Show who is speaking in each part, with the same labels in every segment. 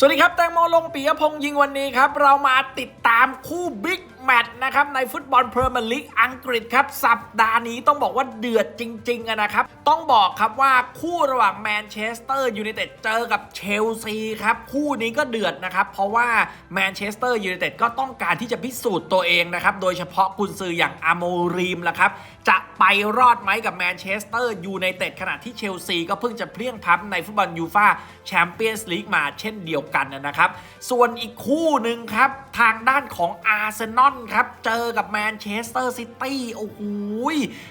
Speaker 1: สวัสดีครับ แตงโมลงปียพงษ์ยิงวันนี้ครับ เรามาติดตามคู่บิ๊กแมตช์นะครับ ในฟุตบอลพรีเมียร์ลีกอังกฤษครับ สัปดาห์นี้ต้องบอกว่าเดือดจริง ๆนะครับ ต้องบอกครับว่าคู่ระหว่างแมนเชสเตอร์ยูไนเต็ดเจอกับเชลซีครับ คู่นี้ก็เดือดนะครับ เพราะว่าแมนเชสเตอร์ยูไนเต็ดก็ต้องการที่จะพิสูจน์ตัวเองนะครับ โดยเฉพาะกุนซืออย่างอาโมรีมละครับจะไปรอดไหมกับแมนเชสเตอร์ยูไนเต็ดขณะที่เชลซีก็เพิ่งจะเพลี้ยงพล้ำในฟุตบอลยูฟาแชมเปี้ยนส์ลีกมาเช่นเดียวกันนะครับ ส่วนอีกคู่หนึ่งครับ ทางด้านของอาร์เซนอลครับ เจอกับแมนเชสเตอร์ซิตี้โอ้โห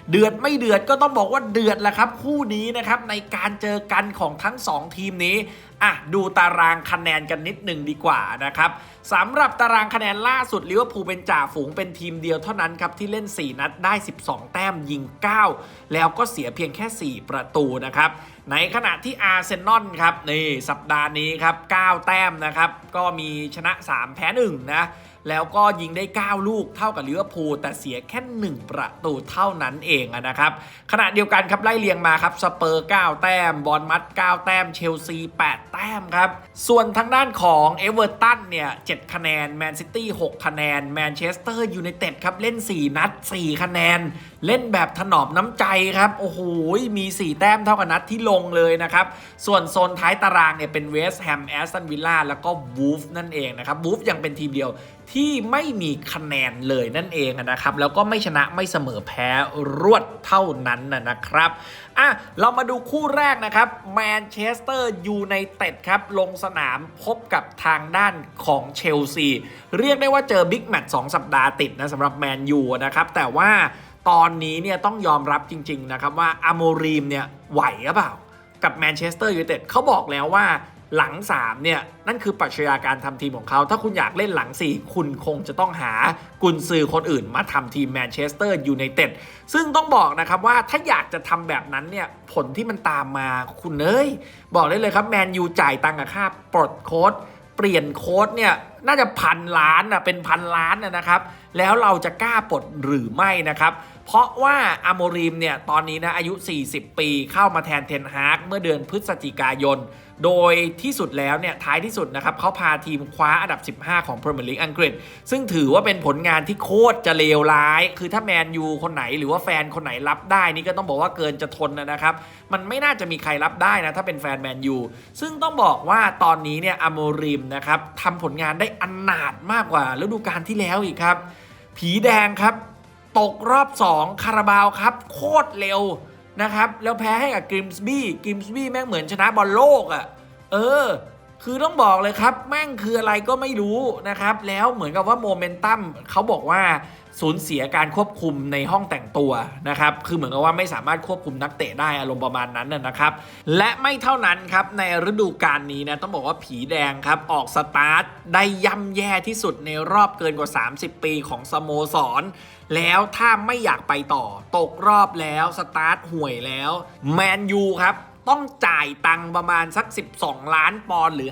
Speaker 1: เดือดไม่เดือดก็ต้องบอกว่าเดือดแหละครับ คู่นี้นะครับในการเจอกันของทั้ง 2 ทีมนี้อะดูตารางคะแนนกันนิดหนึ่งดีกว่านะครับสำหรับตารางคะแนนล่าสุดลิเวอร์พูลเป็นจ่าฝูงเป็นทีมเดียวเท่านั้นครับ ที่เล่น 4 นัดได้ 12 แต้มยิง 9 แล้วก็เสียเพียงแค่ 4 ประตูนะครับ ในขณะที่อาร์เซนอลครับนี่สัปดาห์นี้ครับ 9 แต้มนะครับ ก็มีชนะ 3 แพ้ 1 นะ แล้วก็ยิงได้ 9 ลูกเท่ากับลิเวอร์พูลแต่เสียแค่ 1 ประตูเท่านั้นเองนะครับ ขณะเดียวกันครับไล่เรียงมาครับสเปอร์ 9 แต้ม บอลมัด 9 แต้ม เชลซี 8 แต้มครับ ส่วนทางด้านของเอเวอร์ตันเนี่ย 7 คะแนน แมนซิตี้ 6 คะแนน แมนเชสเตอร์ยูไนเต็ดครับเล่น 4 นัด 4 คะแนนเล่นแบบถนอมน้ำใจครับ โอ้โห มี 4 แต้มเท่ากับนัดที่ลงเลยนะครับ ส่วนโซนท้ายตารางเนี่ยเป็นเวสต์แฮมแอสตันวิลล่าแล้วก็วูฟนั่นเองนะครับวูฟยังเป็นทีมเดียวที่ไม่มีคะแนนเลยนั่นเองนะครับ แล้วก็ไม่ชนะไม่เสมอแพ้รวดเท่านั้นนะนะครับอะเรามาดูคู่แรกนะครับแมนเชสเตอร์ยูไนเต็ดครับ ลงสนามพบกับทางด้านของเชลซี เรียกได้ว่าเจอบิ๊กแมตช์2สัปดาห์ติดนะสำหรับแมนยูนะครับ แต่ว่า ตอนนี้เนี่ยต้องยอมรับจริง ๆ นะครับว่าอาโมรีมเนี่ยไหวหรือเปล่า กับแมนเชสเตอร์ยูไนเต็ดเขาบอกแล้วว่าหลัง 3 เนี่ย นั่นคือปรัชญาการทำทีมของเขา ถ้าคุณอยากเล่นหลัง 4 คุณคงจะต้องหากุนซือคนอื่นมาทำทีมแมนเชสเตอร์ยูไนเต็ดซึ่งต้องบอกนะครับว่าถ้าอยากจะทำแบบนั้นเนี่ย ผลที่มันตามมาคุณเอ้ย บอกได้เลยครับ แมนยูจ่ายตังค์กับค่าปลดโค้ดเปลี่ยนโค้ดเนี่ย น่าจะพันล้านอะเป็นพันล้านนะครับ แล้วเราจะกล้าปลดหรือไม่นะครับ เพราะว่าอโมริมเนี่ยตอนนี้นะอายุ 40 ปีเข้ามาแทนเทนฮากเมื่อเดือนพฤศจิกายน โดยที่สุดแล้วเนี่ยท้ายที่สุดนะครับเขาพาทีมคว้าอันดับ 15 ของพรีเมียร์ลีกอังกฤษ ซึ่งถือว่าเป็นผลงานที่โคตรจะเลวร้าย คือถ้าแมนยูคนไหนหรือว่าแฟนคนไหนรับได้นี่ก็ต้องบอกว่าเกินจะทนนะครับ มันไม่น่าจะมีใครรับได้นะถ้าเป็นแฟนแมนยูซึ่งต้องบอกว่าตอนนี้เนี่ยอโมริมนะครับทำผลงานได้อันนาดมากกว่าฤดูกาลที่แล้วอีกครับ ผีแดงครับ ตกรอบ2คาราบาวครับ โคตรเร็วนะครับ แล้วแพ้ให้กับกริมส์บี้กริมส์บี้แม่งเหมือนชนะบอลโลกอะ่ะ เออ คือต้องบอกเลยครับ แม่งคืออะไรก็ไม่รู้นะครับ แล้วเหมือนกับว่าโมเมนตัมเขาบอกว่าสูญเสียการควบคุมในห้องแต่งตัวนะครับ คือเหมือนกับว่าไม่สามารถควบคุมนักเตะได้อารมณ์ประมาณนั้นนะครับ และไม่เท่านั้นครับในฤดูกาลนี้นะต้องบอกว่าผีแดงครับออกสตาร์ทได้ย่ำแย่ที่สุดในรอบเกินกว่า 30 ปีของสโมสร แล้วถ้าไม่อยากไปต่อ ตกรอบแล้วสตาร์ทห่วยแล้วแมนยูครับ ต้องจ่ายตังประมาณสัก 12 ล้านปอนด์หรือ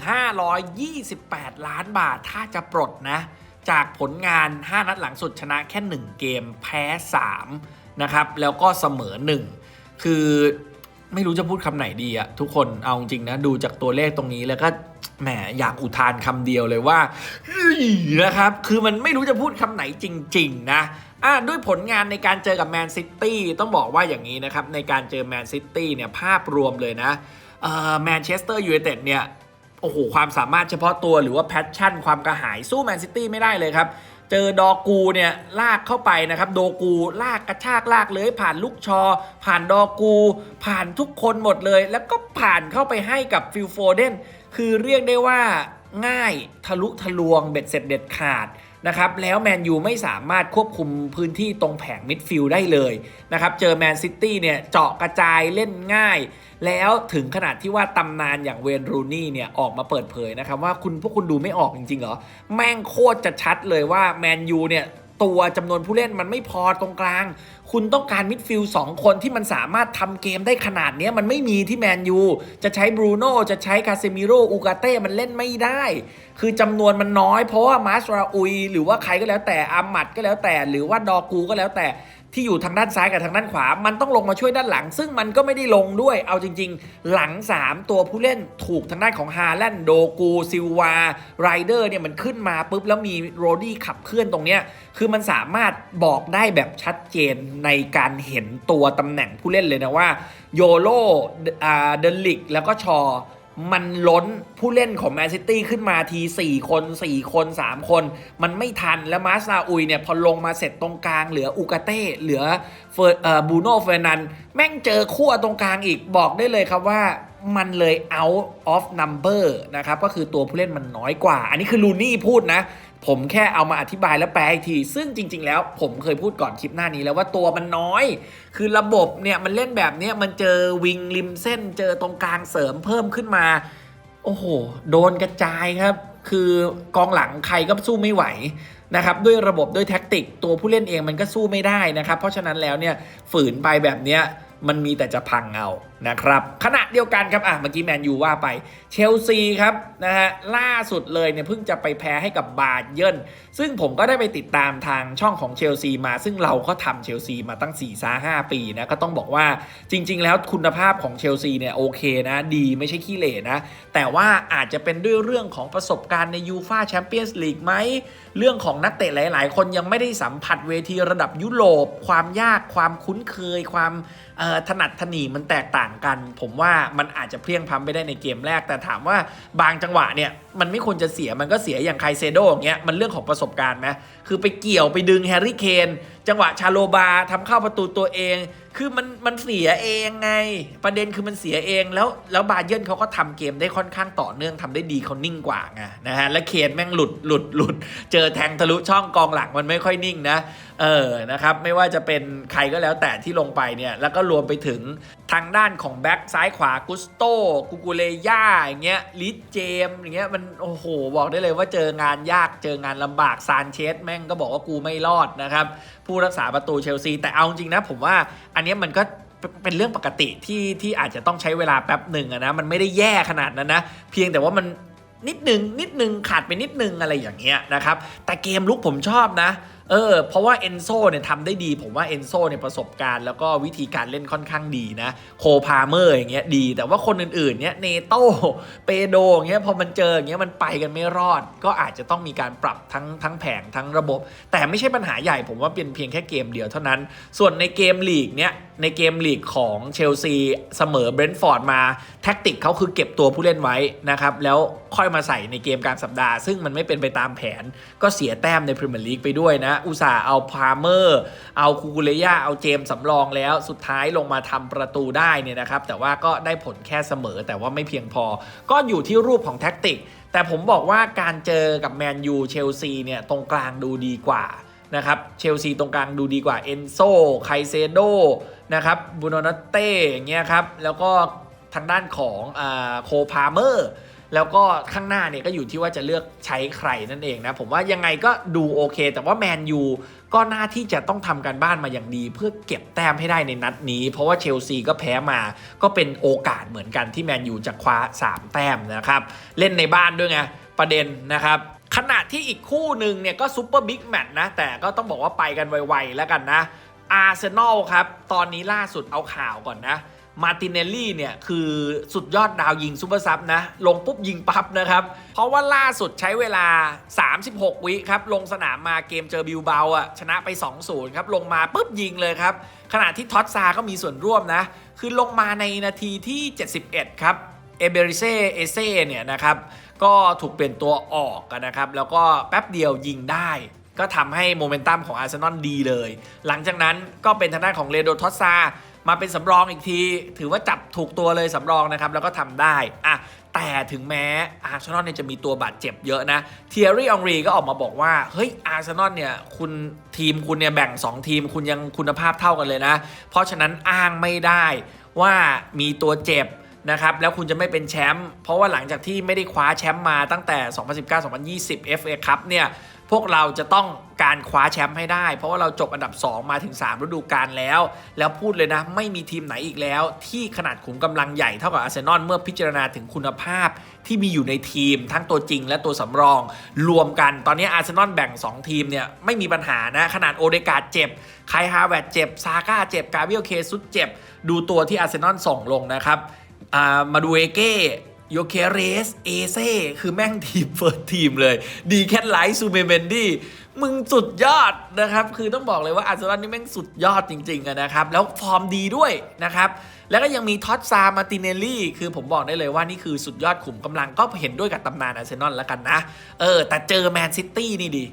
Speaker 1: 528 ล้านบาท ถ้าจะปลดนะ จากผลงาน 5 นัดหลังสุดชนะแค่ 1 เกมแพ้ 3 นะครับ แล้วก็เสมอ 1 คือ ไม่รู้จะพูดคำไหนดีอะทุกคนเอาจริงนะดูจากตัวเลขตรงนี้แล้วก็แหมอยากอุทานคำเดียวเลยว่าฮ้ยนะครับ คือมันไม่รู้จะพูดคำไหนจริง ๆ นะอะด้วยผลงานในการเจอกับแมนซิตี้ต้องบอกว่าอย่างนี้นะครับ ในการเจอแมนซิตี้เนี่ยภาพรวมเลยนะแมนเชสเตอร์ยูไนเต็ดเนี่ยโอ้โหความสามารถเฉพาะตัวหรือว่าแพชชั่นความกระหายสู้แมนซิตี้ไม่ได้เลยครับ เจอดอกูเนี่ยลากเข้าไปนะครับ โดกูลากกระชากลากเลยผ่านลูกชอ ผ่านดอกู ผ่านทุกคนหมดเลย แล้วก็ผ่านเข้าไปให้กับฟิลโฟเดนคือเรียกได้ว่าง่ายทะลุทะลวงเบ็ดเสร็จเด็ดขาด นะครับแล้วแมนยูไม่สามารถควบคุมพื้นที่ตรงแผงมิดฟิลด์ได้เลยนะครับเจอแมนซิตี้เนี่ยเจาะกระจายเล่นง่าย แล้วถึงขนาดที่ว่าตำนานอย่างเวนรูนี่เนี่ยออกมาเปิดเผยนะครับว่าคุณพวกคุณดูไม่ออกจริงๆเหรอ แม่งโคตรจะชัดเลยว่าแมนยูเนี่ย ตัวจำนวนผู้เล่นมันไม่พอตรงกลาง คุณต้องการมิดฟิลด์สองคนที่มันสามารถทำเกมได้ขนาดนี้มันไม่มีที่แมนยูจะใช้บรูโน่จะใช้คาเซมิโรอูกาเต้มันเล่นไม่ได้ คือจำนวนมันน้อยเพราะว่ามาสราอุย หรือว่าใครก็แล้วแต่อามัดก็แล้วแต่ หรือว่าดอกูก็แล้วแต่ ที่อยู่ทางด้านซ้ายกับทางด้านขวา มันต้องลงมาช่วยด้านหลัง ซึ่งมันก็ไม่ได้ลงด้วย เอาจริง ๆ หลัง 3 ตัวผู้เล่นถูกทางด้านของฮาแลนโดกูซิลวาไรเดอร์เนี่ยมันขึ้นมาปุ๊บแล้วมีโรดี้ขับเคลื่อนตรงเนี้ยคือมันสามารถบอกได้แบบชัดเจนในการเห็นตัวตำแหน่งผู้เล่นเลยนะว่าโยโลเดลิกแล้วก็ชอ มันล้นผู้เล่นของแมนซิตี้ขึ้นมาที 4 คน 4 คน 3 คน มันไม่ทันแล้วมาซาอุยเนี่ย พอลงมาเสร็จตรงกลาง เหลืออูกาเต้เหลือเฟอร์เอ่อบูโน่เฟอร์นันด์แม่งเจอคั่วตรงกลางอีกบอกได้เลยครับว่า มันเลย out of number นะครับก็คือตัวผู้เล่นมันน้อยกว่า อันนี้คือลูนี่พูดนะ ผมแค่เอามาอธิบายแล้วแปลอีกที ซึ่งจริง ๆ แล้วผมเคยพูดก่อนคลิปหน้านี้แล้วว่าตัวมันน้อย คือระบบเนี่ยมันเล่นแบบเนี้ยมันเจอวิงริมเส้น เจอตรงกลางเสริมเพิ่มขึ้นมา โอ้โห โดนกระจายครับ คือกองหลังใครก็สู้ไม่ไหวนะครับด้วยระบบด้วยแท็กติก ตัวผู้เล่นเองมันก็สู้ไม่ได้นะครับ เพราะฉะนั้นแล้วเนี่ยฝืนไปแบบเนี้ยมันมีแต่จะพังเอานะครับขณะเดียวกันครับอะเมื่อกี้แมนยูว่าไปเชลซีครับนะฮะล่าสุดเลยเนี่ยเพิ่งจะไปแพ้ให้กับบาเยิร์นซึ่งผมก็ได้ไปติดตามทางช่องของเชลซีมา ซึ่งเราก็ทำเชลซีมาตั้ง4ี่ซาห้าปีนะก็ต้องบอกว่าจริง ๆ แล้วคุณภาพของเชลซีเนี่ยโอเคนะดีไม่ใช่ขี้เหร่นะแต่ว่าอาจจะเป็นด้วยเรื่องของประสบการณ์ในยูฟาแชมเปี้ยนส์ลีกไหมเรื่องของนักเตะหลาย ๆ คนยังไม่ได้สัมผัสเวทีระดับยุโรปความยากความคุ้นเคย ความถนัดถนีมันแตกต่างกัน ผมว่ามันอาจจะเพลียงพล้ำไปได้ในเกมแรก แต่ถามว่าบางจังหวะเนี่ยมันไม่ควรจะเสียมันก็เสียอย่างไคเซโดอย่างเงี้ยมันเรื่องของประสบการณ์ไหมคือไปเกี่ยวไปดึงแฮร์รี่เคน จังหวะชาโลบาทำเข้าประตูตัวเอง คือมันมันเสียเองไง ประเด็นคือมันเสียเองแล้วแล้วบาเยิร์นเขาก็ทำเกมได้ค่อนข้างต่อเนื่องทำได้ดีเขานิ่งกว่าไงนะฮะและเคนแม่งหลุดหลุดหลุดเจอแทงทะลุช่องกองหลังมันไม่ค่อยนิ่งนะเออนะครับไม่ว่าจะเป็นใครก็แล้วแต่ที่ลงไปเนี่ยแล้วก็รวมไปถึงทางด้านของแบ็กซ้ายขวากุสโตกูกูเลย่าอย่างเงี้ยลิสเจมอย่างเงี้ยมันโอ้โหบอกได้เลยว่าเจองานยากเจองานลำบากซานเชสแม่งก็บอกว่ากูไม่รอดนะครับผูรักษาประตูเชลซี แต่เอาจริงนะผมว่าอันนี้มันก็เป็นเรื่องปกติที่ที่อาจจะต้องใช้เวลาแป๊บหนึ่งอะนะมันไม่ได้แย่ขนาดนั้นนะ เพียงแต่ว่ามันนิดหนึ่งนิดหนึ่งขาดไปนิดหนึ่งอะไรอย่างเงี้ยนะครับแต่เกมลุกผมชอบนะ เออเพราะว่าเอนโซเนี่ยทำได้ดี ผมว่าเอนโซเนี่ยประสบการณ์แล้วก็วิธีการเล่นค่อนข้างดีนะโคพาเมอร์อย่างเงี้ยดี แต่ว่าคนอื่นๆเนี่ยเนโตเปโดอย่างเงี้ยพอมันเจออย่างเงี้ยมันไปกันไม่รอด ก็อาจจะต้องมีการปรับทั้งทั้งแผงทั้งระบบ แต่ไม่ใช่ปัญหาใหญ่ผมว่าเป็นเพียงแค่เกมเดียวเท่านั้น ส่วนในเกมลีกเนี่ยในเกมลีกของเชลซีเสมอเบรนท์ฟอร์ดมาแท็กติกเขาคือเก็บตัวผู้เล่นไว้นะครับแล้วค่อยมาใส่ในเกมกลารสัปดาห์ ซึ่งมันไม่เป็นไปตามแผนก็เสียแต้มในพรีเมียร์ลีกไปด้วยนะอุตส่าห์เอาพาเมอร์ เอาคูกูเลยาเอาเจมส์สำรองแล้วสุดท้ายลงมาทำประตูได้เนี่ยนะครับ แต่ว่าก็ได้ผลแค่เสมอแต่ว่าไม่เพียงพอ ก็อยู่ที่รูปของแท็กติก แต่ผมบอกว่าการเจอกับแมนยูเชลซีเนี่ยตรงกลางดูดีกว่านะครับเชลซีตรงกลางดูดีกว่าเอนโซไคเซโดนะครับบูโนนัตเต้อย่างเงี้ยครับแล้วก็ทางด้านของโคพาเมอร์ แล้วก็ข้างหน้าเนี่ยก็อยู่ที่ว่าจะเลือกใช้ใครนั่นเองนะ ผมว่ายังไงก็ดูโอเค แต่ว่าแมนยูก็น่าที่จะต้องทำการบ้านมาอย่างดี เพื่อเก็บแต้มให้ได้ในนัดนี้ เพราะว่าเชลซีก็แพ้มา ก็เป็นโอกาสเหมือนกันที่แมนยูจะคว้า 3 แต้มนะครับ เล่นในบ้านด้วยไงประเด็นนะครับขณะที่อีกคู่หนึ่งเนี่ยก็ซูเปอร์บิ๊กแมตช์นะ แต่ก็ต้องบอกว่าไปกันไวๆแล้วกันนะอาร์เซนอลครับ ตอนนี้ล่าสุดเอาข่าวก่อนนะ มาตินเนลลี่เนี่ย คือสุดยอดดาวยิงซูเปอร์ซับนะ ลงปุ๊บยิงปั๊บนะครับ เพราะว่าล่าสุดใช้เวลา 36 วิครับ ลงสนามมาเกมเจอบิลเบาอะชนะไป 2-0 ครับ ลงมาปุ๊บยิงเลยครับ ขณะที่ท็อตซาก็มีส่วนร่วมนะ คือลงมาในนาทีที่ 71 ครับเอเบริเซเอเซ่เนี่ยนะครับก็ถูกเปลี่ยนตัวออกกันนะครับ แล้วก็แป๊บเดียวยิงได้ ก็ทำให้โมเมนตัมของอาร์เซนอลดีเลย หลังจากนั้นก็เป็นทางด้านของเลโดทอสซา มาเป็นสำรองอีกที ถือว่าจับถูกตัวเลยสำรองนะครับ แล้วก็ทำได้อะแต่ถึงแม้อาร์เซนอลเนี่ยจะมีตัวบาดเจ็บเยอะนะเทียรี่องรีก็ออกมาบอกว่า เฮ้ยอาร์เซนอลเนี่ยคุณทีมคุณเนี่ยแบ่ง 2 ทีมคุณยังคุณภาพเท่ากันเลยนะ เพราะฉะนั้นอ้างไม่ได้ว่ามีตัวเจ็บนะครับแล้วคุณจะไม่เป็นแชมป์เพราะว่าหลังจากที่ไม่ได้คว้าแชมป์มาตั้งแต่ 2019-2020 FA Cup เนี่ย พวกเราจะต้องการคว้าแชมป์ให้ได้ เพราะว่าเราจบอันดับ 2 มาถึง 3 ฤดูกาลแล้ว แล้วพูดเลยนะ ไม่มีทีมไหนอีกแล้ว ที่ขนาดขุมกำลังใหญ่เท่ากับอาร์เซนอลเมื่อพิจารณาถึงคุณภาพที่มีอยู่ในทีม ทั้งตัวจริงและตัวสำรอง รวมกันตอนนี้อาร์เซนอลแบ่ง 2 ทีมเนี่ยไม่มีปัญหานะ ขนาดโอเดการ์เจ็บไคลฮาแวร์ดเจ็บซาก้าเจ็บกาเบรียลเคซุสเจ็บ ดูตัวที่อาร์เซนอลส่งลงนะครับมาดูเอเก้ โยเคเรส เอเซ่คือแม่งทีมเฟิร์สทีมเลย ดีแคทไลท์ซูเมเมนดี้มึงสุดยอดนะครับ คือต้องบอกเลยว่าอาร์เซนอลนี่แม่งสุดยอดจริงๆนะครับ แล้วฟอร์มดีด้วยนะครับ แล้วก็ยังมีท็อตซามาติเนลลี่ คือผมบอกได้เลยว่านี่คือสุดยอดขุมกำลังก็เห็นด้วยกับตำนานอาร์เซนอลแล้วกันนะ เออ แต่เจอแมนซิตี้นี่ดี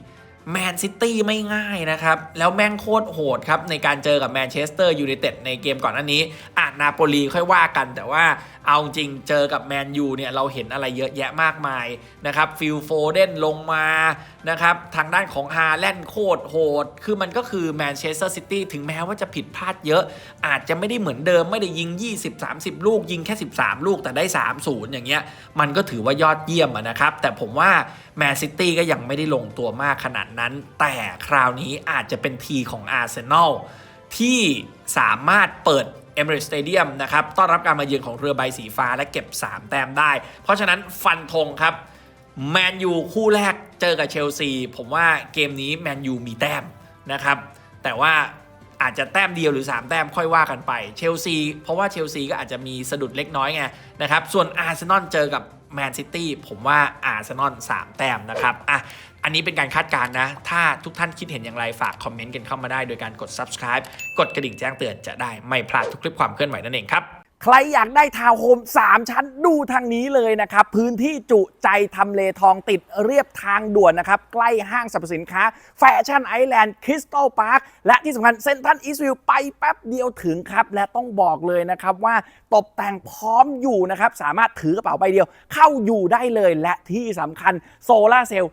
Speaker 1: แมนซิตี้ไม่ง่ายนะครับ แล้วแม่งโคตรโหดครับ ในการเจอกับแมนเชสเตอร์ยูไนเต็ดในเกมก่อนหน้านี้อาจนาโปลีค่อยว่ากันแต่ว่าเอาจริงเจอกับแมนยูเนี่ยเราเห็นอะไรเยอะแยะมากมายนะครับฟิลโฟเดนลงมานะครับทางด้านของฮาแลนด์โคตรโหด คือมันก็คือแมนเชสเตอร์ซิตี้ถึงแม้ว่าจะผิดพลาดเยอะ อาจจะไม่ได้เหมือนเดิมไม่ได้ยิง 20-30 ลูกยิงแค่ 13 ลูกแต่ได้ 3-0 อย่างเงี้ยมันก็ถือว่ายอดเยี่ยมนะครับ แต่ผมว่าแมนซิตี้ก็ยังไม่ได้ลงตัวมากขนาดนั้น แต่คราวนี้อาจจะเป็นทีของอาร์เซนอลที่สามารถเปิด เอเม a ร e สเตเดียมนะครับต้อนรับการมาเยือนของเรือใบสีฟ้าและเก็บ 3 แต้มได้ เพราะฉะนั้นฟันธงครับแมนยูคู่แรกเจอกับเชลซี ผมว่าเกมนี้แมนยูมีแต้มนะครับ แต่ว่าอาจจะแต้มเดียวหรือ 3 แต้มค่อยว่ากันไปเชลซีเพราะว่าเชลซีก็อาจจะมีสะดุดเล็กน้อยไงนะครับส่วนอาร์เซนอลเจอกับแมนซิตี้ผมว่าอาร์เซนอล3แต้มนะครับอะ อันนี้เป็นการคาดการณ์นะ ถ้าทุกท่านคิดเห็นอย่างไรฝากคอมเมนต์กันเข้ามาได้ โดยการกด subscribe กดกระดิ่งแจ้งเตือนจะได้ไม่พลาดทุกคลิปความเคลื่อนไหวนั่นเองครับ
Speaker 2: ใครอยากได้ทาวน์โฮม3 ชั้นดูทางนี้เลยนะครับ พื้นที่จุใจทำเลทองติดเรียบทางด่วนนะครับ ใกล้ห้างสรรพสินค้า แฟชั่นไอแลนด์คริสตัลพาร์คและที่สำคัญเซ็นทรัลอีสต์วิวไปแป๊บเดียวถึงครับ และต้องบอกเลยนะครับว่าตกแต่งพร้อมอยู่นะครับ สามารถถือกระเป๋าใบเดียวเข้าอยู่ได้เลยและที่สำคัญโซลาร์เซลล์